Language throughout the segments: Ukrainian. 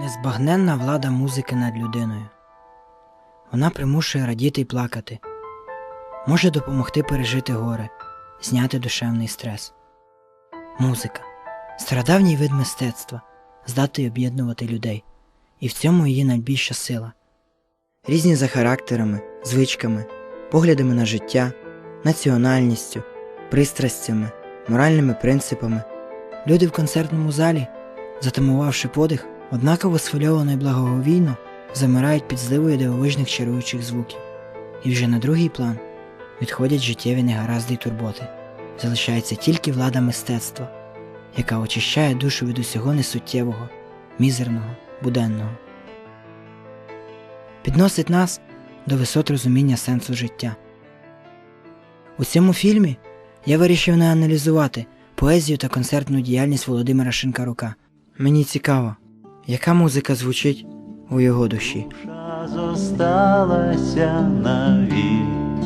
Незбагненна влада музики над людиною. Вона примушує радіти й плакати, може допомогти пережити горе, зняти душевний стрес. Музика стародавній вид мистецтва, здатний об'єднувати людей, і в цьому її найбільша сила. Різні за характерами, звичками, поглядами на життя, національністю, пристрастями, моральними принципами. Люди в концертному залі, затамувавши подих, однаково схвильовано і благоговійно замирають під зливою дивовижних чаруючих звуків, і вже на другий план відходять життєві негаразди й турботи. Залишається тільки влада мистецтва, яка очищає душу від усього несуттєвого, мізерного, буденного. Підносить нас до висот розуміння сенсу життя. У цьому фільмі я вирішив не аналізувати поезію та концертну діяльність Володимира Шинкарука. Мені цікаво, яка музика звучить у його душі. Зосталася навік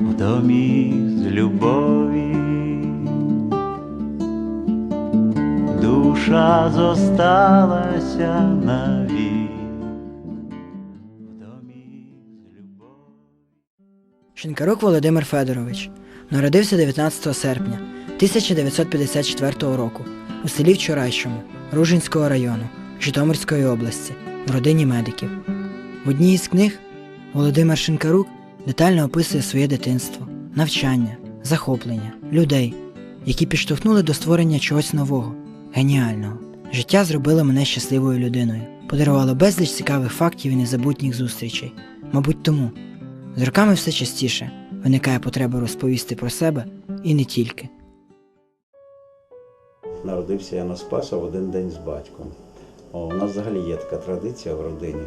в домі з любові. Душа зосталася навік в домі з любові. Шинкарук Володимир Федорович народився 19 серпня 1954 року у селі Вчорайшому Ружинського району Житомирської області в родині медиків. В одній із книг Володимир Шинкарук детально описує своє дитинство, навчання, захоплення, людей, які підштовхнули до створення чогось нового, геніального. Життя зробило мене щасливою людиною, подарувало безліч цікавих фактів і незабутніх зустрічей. Мабуть, тому з роками все частіше виникає потреба розповісти про себе і не тільки. Народився я на Спаса в один день з батьком. О, у нас взагалі є така традиція в родині.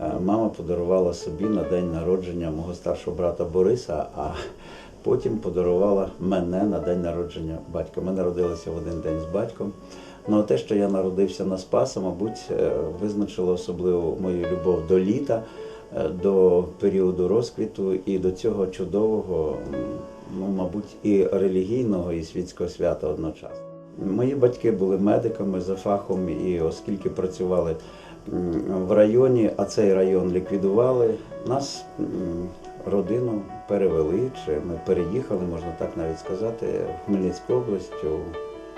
Е, Мама подарувала собі на день народження мого старшого брата Бориса, а потім подарувала мене на день народження батька. Ми народилися в один день з батьком. Ну, а те, що я народився на Спаса, мабуть, е, визначило особливо мою любов до літа, е, до періоду розквіту і до цього чудового, ну, мабуть, і релігійного, і світського свята одночасно. Мої батьки були медиками за фахом, і оскільки працювали в районі, а цей район ліквідували, нас родину перевели, чи ми переїхали, можна так навіть сказати, в Хмельницьку область.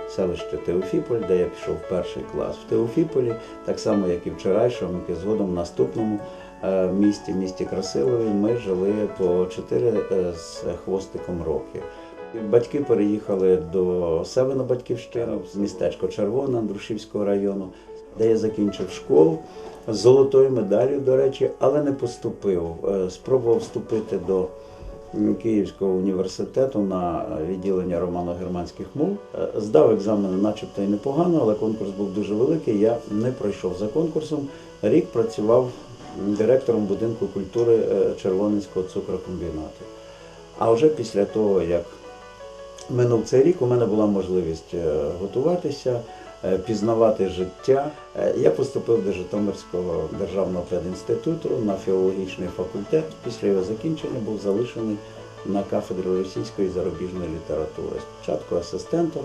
Селище Теофіполь, де я пішов в перший клас. В Теофіполі, так само як і вчорайшому, і згодом в наступному е, місті, місті Красилові, ми жили по 4 з хвостиком роки. Батьки переїхали до себе на батьківщину з містечко Червона Андрушівського району, де я закінчив школу з золотою медаллю, до речі, але не поступив. Е, Спробував вступити до Київського університету на відділення романо-германських мов. Е, Здав екзамени, начебто і непогано, але конкурс був дуже великий. Я не пройшов за конкурсом. Рік працював директором будинку культури е, Червоненського цукрокомбінату. А вже після того, як минув цей рік, у мене була можливість е, готуватися, е, пізнавати життя. Е, Я поступив до Житомирського державного пединституту на філологічний факультет. Після його закінчення був залишений на кафедрі російської зарубіжної літератури. Спочатку асистентом,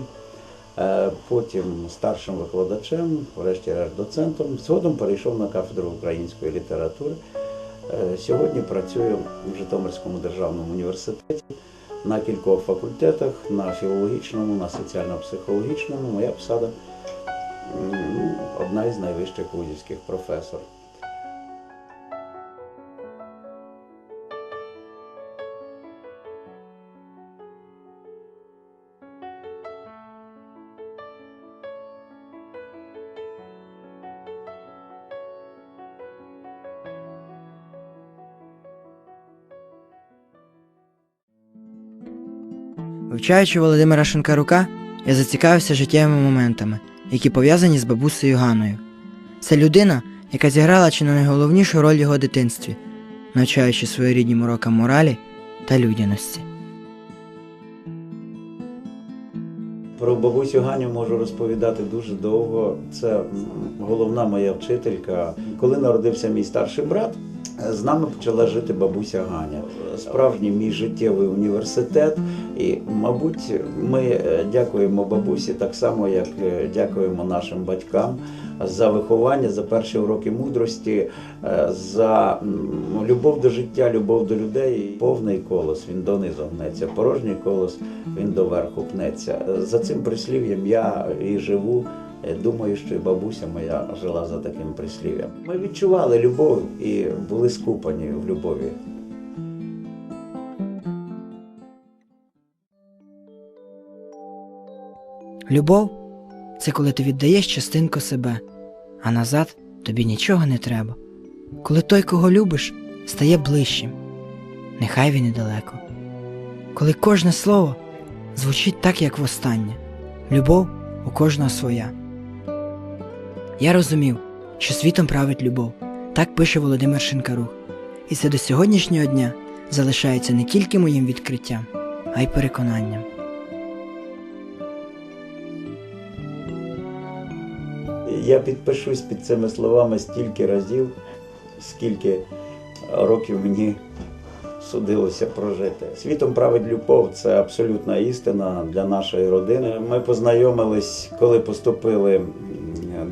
потім старшим викладачем, врешті-решт доцентом. Згодом перейшов на кафедру української літератури. Сьогодні працюю в Житомирському державному університеті на кількох факультетах, на філологічному, на соціально-психологічному. Моя посада ну, одна із найвищих вузівських професор. Вивчаючи Володимира Шинкарука, я зацікавився життєвими моментами, які пов'язані з бабусею Ганою. Це людина, яка зіграла чи не найголовнішу роль в його дитинстві, навчаючи своєріднім урокам моралі та людяності. Про бабусю Ганю можу розповідати дуже довго. Це головна моя вчителька. Коли народився мій старший брат, З нами почала жити бабуся Ганя. Справжній мій життєвий університет. І, мабуть, ми е, дякуємо бабусі так само, як е, дякуємо нашим батькам за виховання, за перші уроки мудрості, е, за любов до життя, любов до людей. Повний колос він донизу гнеться, порожній колос він доверху пнеться. За цим прислів'ям я і живу. Е, Думаю, що і бабуся моя жила за таким прислів'ям. Ми відчували любов і були скупані в любові. Любов це коли ти віддаєш частинку себе, а назад тобі нічого не треба. Коли той, кого любиш, стає ближчим, нехай він і далеко. Коли кожне слово звучить так, як востаннє, любов у кожного своя. Я розумів, що світом править любов, так пише Володимир Шинкарух, і це до сьогоднішнього дня залишається не тільки моїм відкриттям, а й переконанням. Я підпишусь під цими словами стільки разів, скільки років мені судилося прожити. Світом править любов це абсолютна істина для нашої родини. Ми познайомились, коли поступили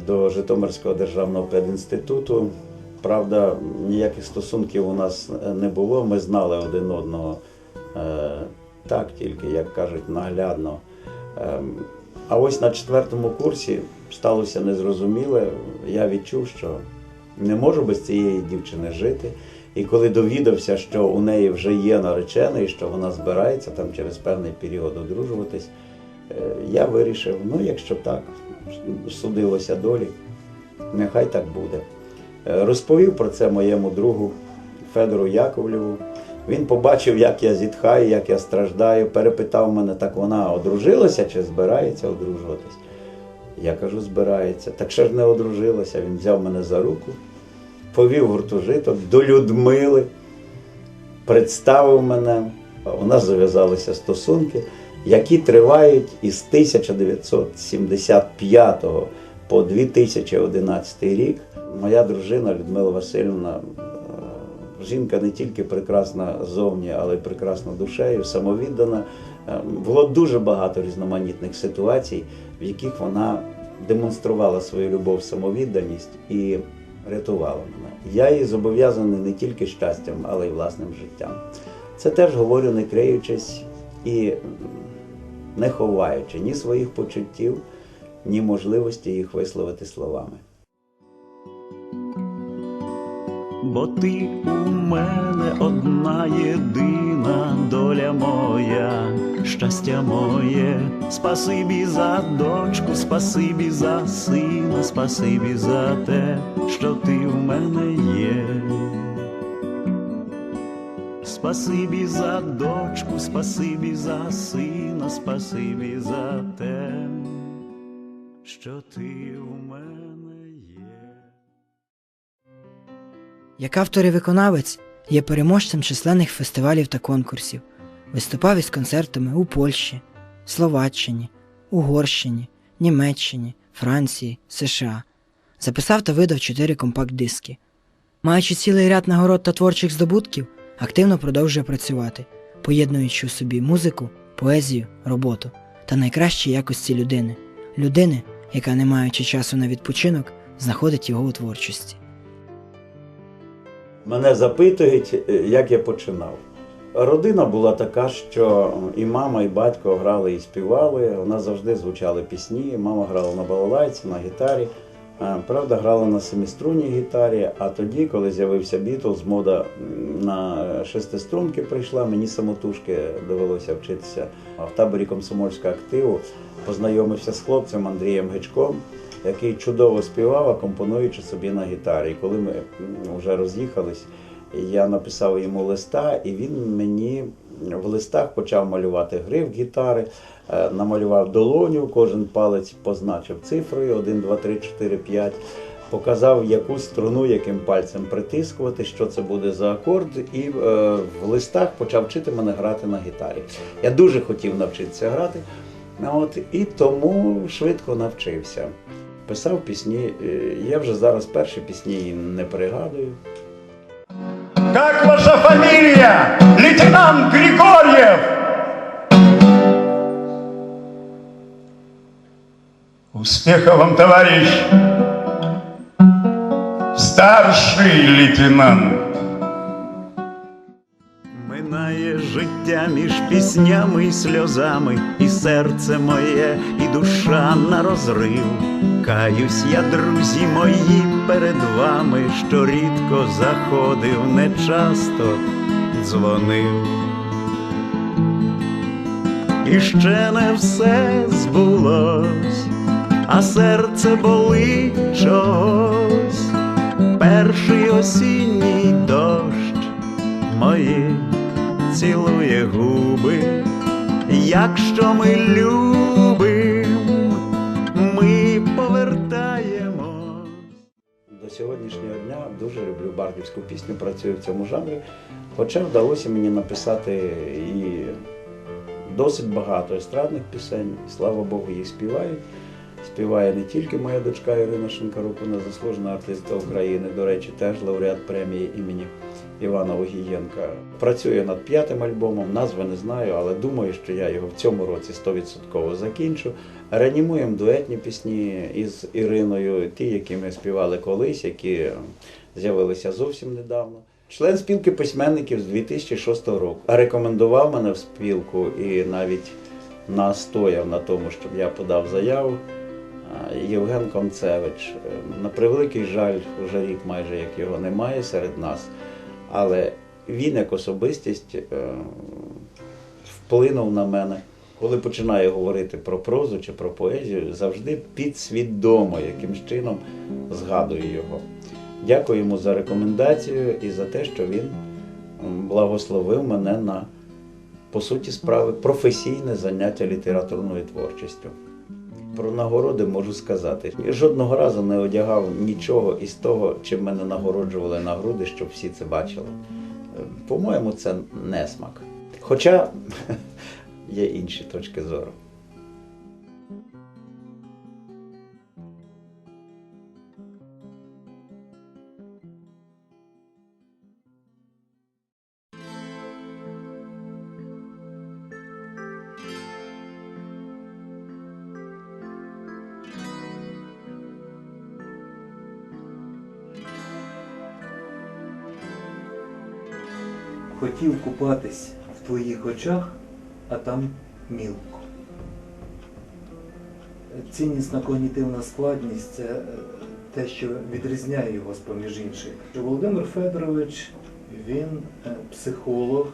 до Житомирського державного педінституту. Правда, ніяких стосунків у нас не було. Ми знали один одного е, так тільки, як кажуть, наглядно. Ем, А ось на четвертому курсі сталося незрозуміле. Я відчув, що не можу без цієї дівчини жити. І коли довідався, що у неї вже є наречений, що вона збирається там через певний період одружуватись, е, я вирішив, ну якщо так судилося долі, нехай так буде. Е, Розповів про це моєму другу Федору Яковлєву. Він побачив, як я зітхаю, як я страждаю, перепитав мене, так вона одружилася чи збирається одружуватись. Я кажу, збирається. Так ще ж не одружилася. Він взяв мене за руку, повів гуртожиток до Людмили, представив мене. У нас зав'язалися стосунки, які тривають із 1975 по 2011 рік. Моя дружина Людмила Васильівна, е, жінка не тільки прекрасна зовні, але й прекрасна душею, самовіддана. Е, Було дуже багато різноманітних ситуацій, в яких вона демонструвала свою любов, самовідданість і рятувала мене. Я їй зобов'язаний не тільки щастям, але й власним життям. Це теж говорю, не криючись і не ховаючи ні своїх почуттів, ні можливості їх висловити словами. Бо ти у мене одна єдина доля моя, щастя моє, спасибі за дочку, спасибі за сина, спасибі за те, що ти в мене є. Спасибі за дочку, спасибі за сина, спасибі за те, що ти в мене є. Як автор і виконавець є переможцем численних фестивалів та конкурсів, виступав із концертами у Польщі, Словаччині, Угорщині, Німеччині, Франції, США. Записав та видав чотири компакт-диски. Маючи цілий ряд нагород та творчих здобутків, активно продовжує працювати, поєднуючи у собі музику, поезію, роботу та найкращі якості людини, людини, яка, не маючи часу на відпочинок, знаходить його у творчості. Мене запитують, е, як я починав. Родина була така, що і мама, і батько грали і співали. У нас завжди звучали пісні. Мама грала на балалайці, на гітарі. Правда, грала на семиструнній гітарі. А тоді, коли з'явився Бітлз, мода на шестиструнки прийшла, мені самотужки довелося вчитися в таборі комсомольського активу. Познайомився з хлопцем Андрієм Гичком, який чудово співав, акомпонуючи собі на гітарі. І коли ми вже роз'їхались, я написав йому листа, і він мені в листах почав малювати гриф гітари, е, намалював долоню, кожен палець позначив цифрою 1, 2, 3, 4, 5. Показав, яку струну яким пальцем притискувати, що це буде за акорд, і е, в листах почав вчити мене грати на гітарі. Я дуже хотів навчитися грати, от, і тому швидко навчився. Писав пісні. е, Я вже зараз перші пісні не пригадую. Как ваша фамилия, лейтенант Григорьев? Успехов вам, товарищ! Старший лейтенант! Життя між піснями і сльозами, і серце моє, і душа на розрив. Каюсь я, друзі мої, перед вами, що рідко заходив, не часто дзвонив. І ще не все збулось, а серце болить чогось. Перший осінній дощ мої цілує губи, якщо ми любим, ми повертаємось. До сьогоднішнього дня дуже люблю бардівську пісню, працюю в цьому жанрі. Хоча вдалося мені написати і досить багато естрадних пісень. Слава Богу, їх співають. Співає не тільки моя дочка Ірина Шинкарук, вона заслужена артистка України, до речі, теж лауреат премії імені Івана Огієнка. Працює над п'ятим альбомом, назви не знаю, але думаю, що я його в цьому році 100% закінчу. Реанімуємо дуетні пісні із Іриною, ті, які ми співали колись, які з'явилися зовсім недавно. Член спілки письменників з 2006 року рекомендував мене в спілку і навіть настояв на тому, щоб я подав заяву. Євген Концевич. Е, На превеликий жаль, вже рік майже як його немає серед нас. Але він як особистість е, вплинув на мене. Коли починаю говорити про прозу чи про поезію, завжди підсвідомо, яким чином згадую його. Дякую йому за рекомендацію і за те, що він благословив мене на, по суті справи, професійне заняття літературною творчістю. Про нагороди можу сказати. Я жодного разу не одягав нічого із того, чим мене нагороджували на груди, щоб всі це бачили. Е, По-моєму, це несмак. Хоча є інші точки зору. Купатись в твоїх очах, а там мілко. Ціннісна когнітивна складність це е, те, що відрізняє його з поміж інших. Володимир Федорович він е, психолог,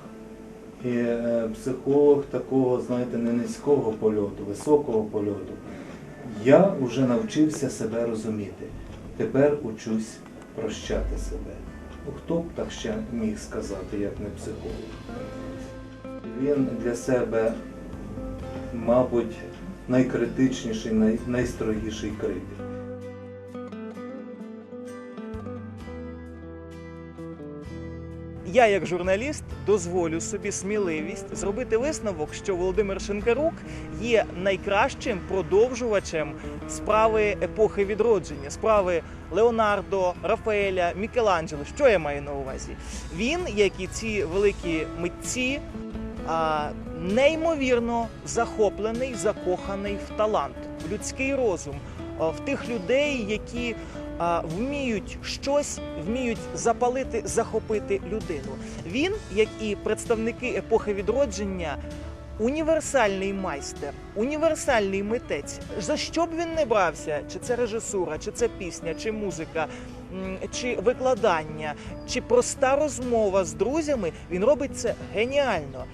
і е, психолог такого, знаєте, не низького польоту, високого польоту. Я вже навчився себе розуміти. Тепер учусь прощати себе. Хто б так ще міг сказати, як не психолог? Він для себе, мабуть, найкритичніший, най, найстрогіший критик. Я, як журналіст, дозволю собі сміливість зробити висновок, що Володимир Шинкарук є найкращим продовжувачем справи епохи відродження, справи Леонардо, Рафаеля, Мікеланджело. Що я маю на увазі? Він, як і ці великі митці, неймовірно захоплений, закоханий в талант, в людський розум, в тих людей, які а, вміють щось, вміють запалити, захопити людину. Він, як і представники епохи відродження, універсальний майстер, універсальний митець. За що б він не брався, чи це режисура, чи це пісня, чи музика, чи викладання, чи проста розмова з друзями, він робить це геніально.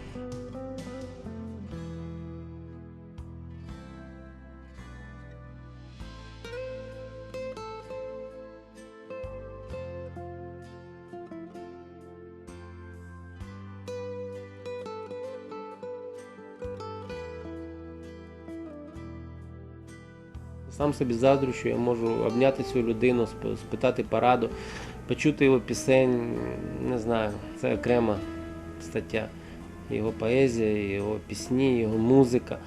Сам собі заздрю, що я можу обняти цю людину, спитати пораду, почути його пісень. Не знаю, це окрема стаття. Його поезія, його пісні, його музика.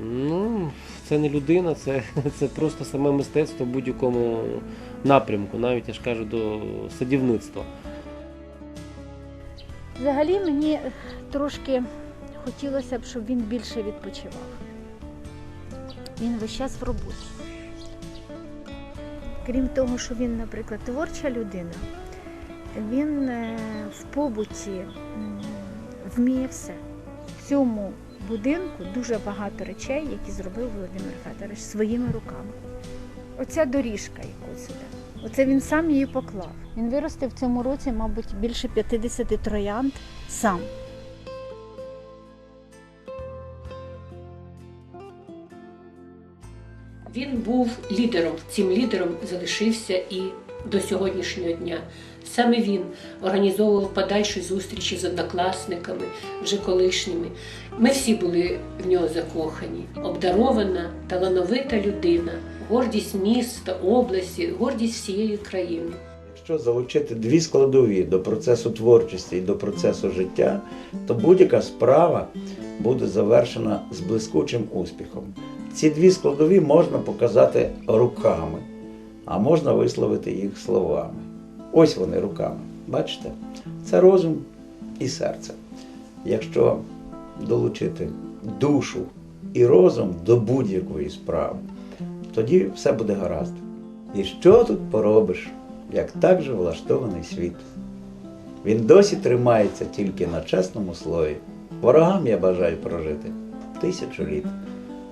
Ну, це не людина, це, це просто саме мистецтво в будь-якому напрямку, навіть я ж кажу, до садівництва. Взагалі мені трошки хотілося б, щоб він більше відпочивав. Він весь час в роботі. Крім того, що він, наприклад, творча людина, він е, в побуті вміє все. В цьому будинку дуже багато речей, які зробив Володимир Федорович своїми руками. Оця доріжка, яку сюди. Оце він сам її поклав. Він виростив в цьому році, мабуть, більше 50 троянд сам. Він був лідером. Цим лідером залишився і до сьогоднішнього дня. Саме він організовував подальші зустрічі з однокласниками, вже колишніми. Ми всі були в нього закохані. Обдарована, талановита людина, гордість міста, області, гордість всієї країни. Якщо залучити дві складові до процесу творчості і до процесу життя, то будь-яка справа буде завершена з блискучим успіхом. Ці дві складові можна показати руками, а можна висловити їх словами. Ось вони руками. Бачите? Це розум і серце. Якщо долучити душу і розум до будь-якої справи, тоді все буде гаразд. І що тут поробиш, як так же влаштований світ? Він досі тримається тільки на чесному слові. Ворогам я бажаю прожити тисячу літ.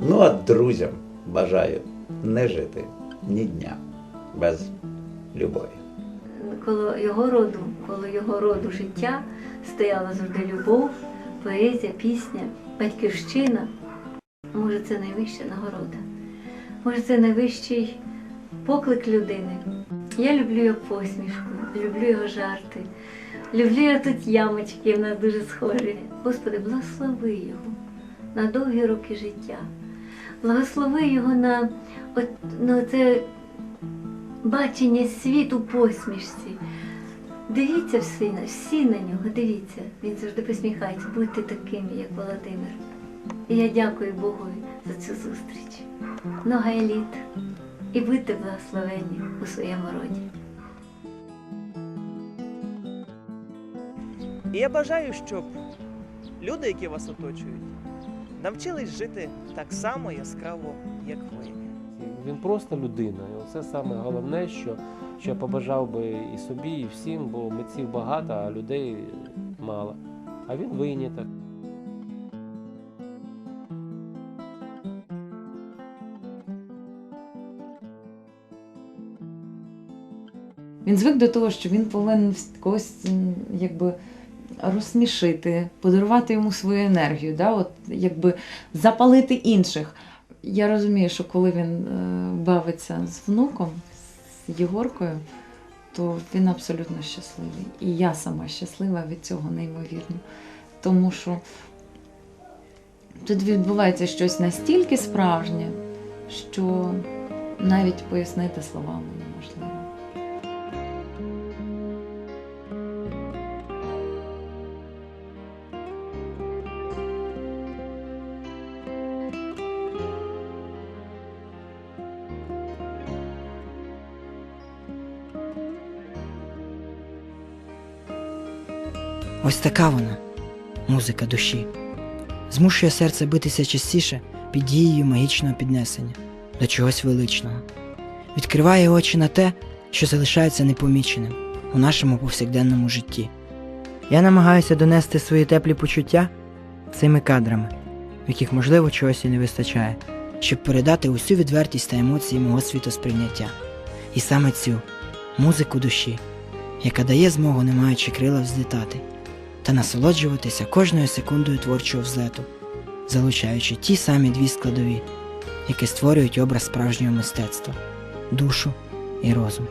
Ну а друзям бажаю не жити ні дня без любові. коло його роду, коло його роду життя стояла завжди любов, поезія, пісня, батьківщина. Може, це найвища нагорода. Може, це найвищий поклик людини. Я люблю його посмішку, люблю його жарти, люблю його тут ямочки, в нас дуже схожі. Господи, благослови його на довгі роки життя. Благослови його на, на це бачення світу посмішці. Дивіться всі всі на нього, дивіться. Він завжди посміхається. Будьте такими, як Володимир. І я дякую Богу за цю зустріч. Много еліт. І будьте благословені у своєму роді. І я бажаю, щоб люди, які вас оточують, навчились жити так само яскраво, як ви. Він просто людина. І це саме головне, що, що я побажав би і собі, і всім, бо митців багато, а людей мало. А він виняток. Він звик до того, що він повинен когось якби розсмішити, подарувати йому свою енергію, да? От, якби запалити інших. Я розумію, що коли він е, бавиться з внуком, з Єгоркою, то він абсолютно щасливий. І я сама щаслива від цього неймовірно. Тому що тут відбувається щось настільки справжнє, що навіть пояснити словами неможливо. Ось така вона, музика душі. Змушує серце битися частіше під дією магічного піднесення до чогось величного. Відкриває очі на те, що залишається непоміченим у нашому повсякденному житті. Я намагаюся донести свої теплі почуття цими кадрами, в яких, можливо, чогось і не вистачає, щоб передати усю відвертість та емоції мого світосприйняття. І саме цю музику душі, яка дає змогу, не маючи крила, взлітати та насолоджуватися кожною секундою творчого взлету, залучаючи ті самі дві складові, які створюють образ справжнього мистецтва душу і розум.